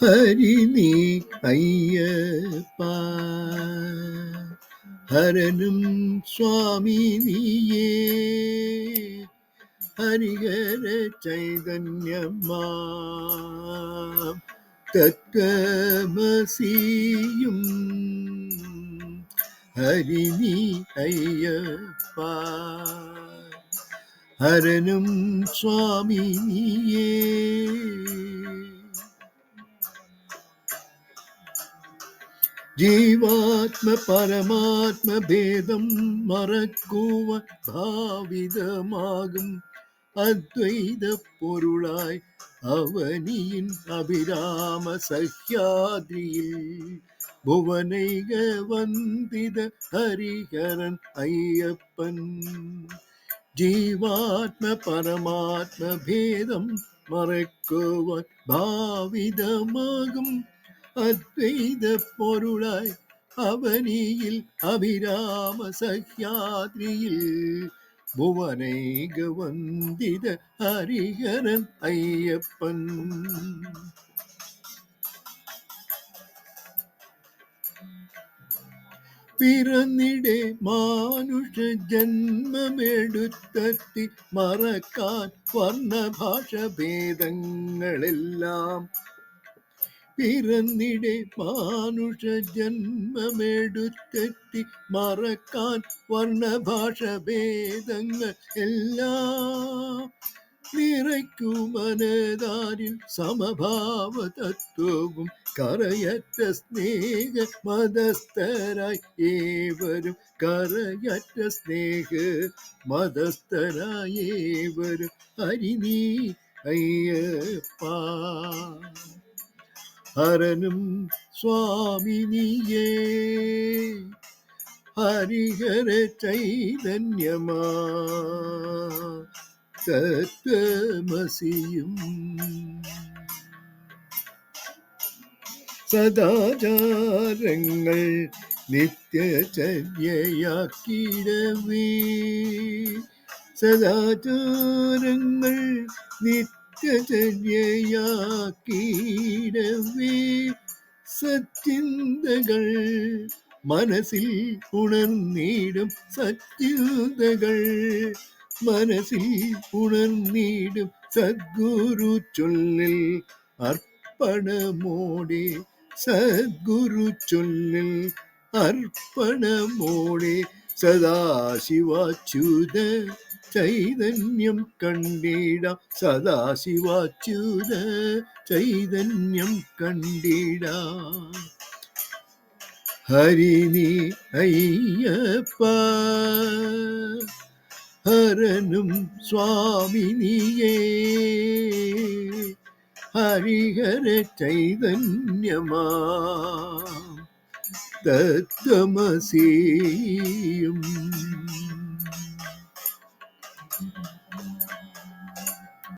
ഹരി നീ അയ്യപ്പ ഹരനും സ്വാമി നീയേ ഹരിഹര ചൈതന്യമാ തത്വമസിയും ഹരിനി അയ്യപ്പ. ഹരനും സ്വാമിനിയേ ജീവാത്മ പരമാത്മ ഭേദം മറക്കുവാൻ ഭാവിതമാകും. அத்வைத பொருளாய் அவனியின் அபிராம சஹ்யாதியில் புவனைக வந்தித ஹரிஹரன் ஐயப்பன். ஜீவாத்ம பரமாத்ம பேதம் மறக்குவான் பாவிதமாகும். அத்வைத பொருளாய் அவனியில் அபிராம சஹ்யாத்ரியில் ഭുവനൈക വന്ദിത ഹരിഹരൻ അയ്യപ്പൻ. പിറന്നിടെ മാനുഷ ജന്മമെടുത്തത്തി മറക്കാൻ വർണഭാഷ ഭേദങ്ങളെല്ലാം പിറന്നിടെ മാനുഷ ജന്മമെടുത്തെത്തി മറക്കാൻ വർണഭാഷ ഭേദങ്ങൾ എല്ലാം നിറയ്ക്കുമനതാരിൽ സമഭാവ തത്വവും കറയറ്റ സ്നേഹ മതസ്ഥരായി ഏവരും കറയറ്റ സ്നേഹ മതസ്ഥരായി ഏവരും. ഹരിനീ അയ്യപ്പ. ഹരനും സ്വാമിനിയേ ഹരിഹര ചൈതന്യമാ. തത്വമസിയും സദാചാരങ്ങൾ നിത്യചര്യയാക്കിടവേ. സദാചാരങ്ങൾ നിത്യചര്യയാക്കിടവേ സച്ചിന്തകൾ മനസ്സിൽ ഉണർന്നിടും സച്ചിന്തകൾ മനസ്സിൽ ഉണർന്നിടും സദ്ഗുരു ചൊല്ലിൽ അർപ്പണമോടെ. സദ്ഗുരു ചൊല്ലിൽ അർപ്പണമോടെ സദാശിവാച്യുത ചൈതന്യം കണ്ടിട സദാശിവാച്യുത ചൈതന്യം കണ്ടിട. ഹരിനി അയ്യപ്പ ഹരനും സ്വാമിനിയേ. ഹരിഹര ചൈതന്യമാ തത്വമസീയും